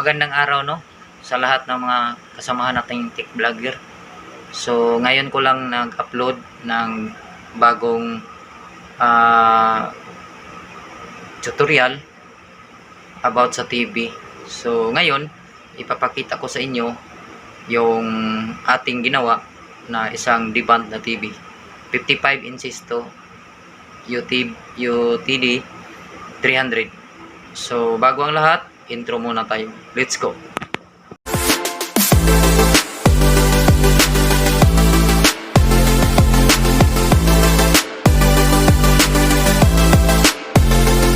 Magandang araw no sa lahat ng mga kasamahan nating tech vlogger. So ngayon ko lang nag-upload ng bagong ah, tutorial about sa TV. So ngayon ipapakita ko sa inyo yung ating ginawa na isang deband na TV. 55 inches to UTD 300. So bago ang lahat, intro muna tayo. Let's go.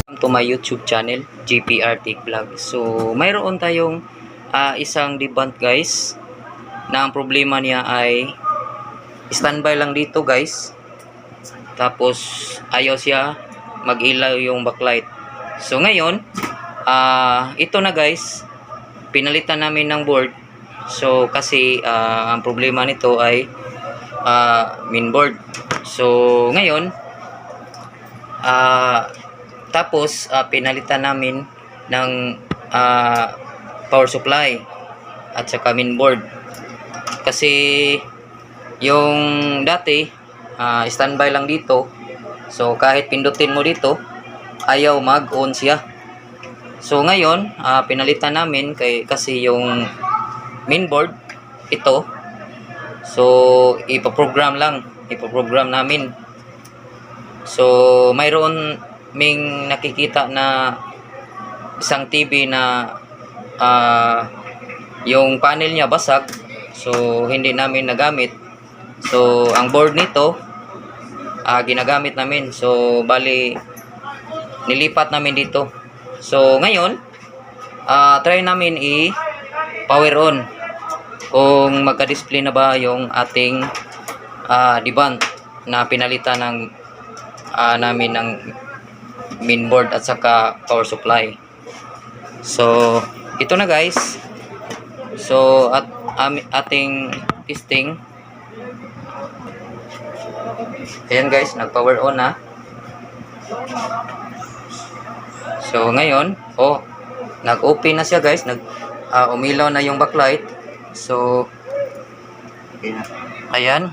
Welcome to my YouTube channel, GPR Tech Vlog. So, mayroon tayong ah, isang debunk guys na ang problema niya ay standby lang dito guys. Tapos ayaw siya mag-ilaw yung backlight. So ngayon, ah ito na guys, pinalitan namin ng board. So kasi ah, ang problema nito ay ah, main board. So ngayon, ah tapos ah, pinalitan namin ng ah, power supply at saka main board. Kasi yung dati ah, standby lang dito. So kahit pindutin mo dito, ayaw mag-on siya. So ngayon, ah, pinalitan namin kay kasi yung mainboard ito. So ipo-program lang, ipo-program namin. So mayroon ming nakikita na isang TV na ah, yung panel niya basag. So hindi namin nagamit. So ang board nito ah, ginagamit namin. So bali nilipat namin dito. So ngayon, ah, try namin i power on kung magka-display na ba yung ating ah, deband na pinalitan ng ah, namin ng mainboard at saka power supply. So, ito na guys. So, at ami- ating testing. Ayan guys, nag-power on na. So, ngayon, oh, nag-open na siya guys. Nag, ah, umilaw na yung backlight. So, ayan.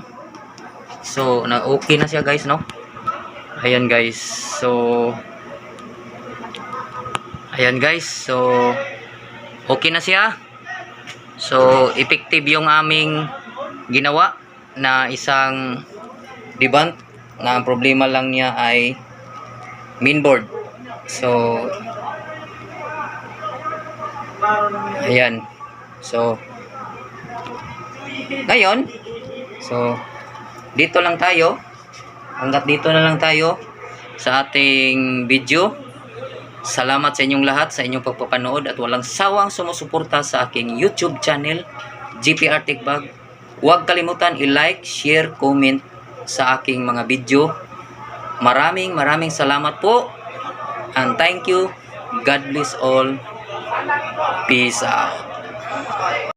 So, na-okay na siya guys, no? Ayan guys. So, ayan guys. So, okay na siya. So, effective yung aming ginawa na isang debunk na ang problema lang niya ay mainboard. So, ayan. So, ngayon, so, dito lang tayo. Hanggat dito na lang tayo sa ating video. Salamat sa inyong lahat sa inyong pagpapanood at walang sawang sumusuporta sa aking YouTube channel, GPR Tech Bag. Huwag kalimutan i-like, share, comment sa aking mga video. Maraming maraming salamat po. And thank you. God bless all. Peace out.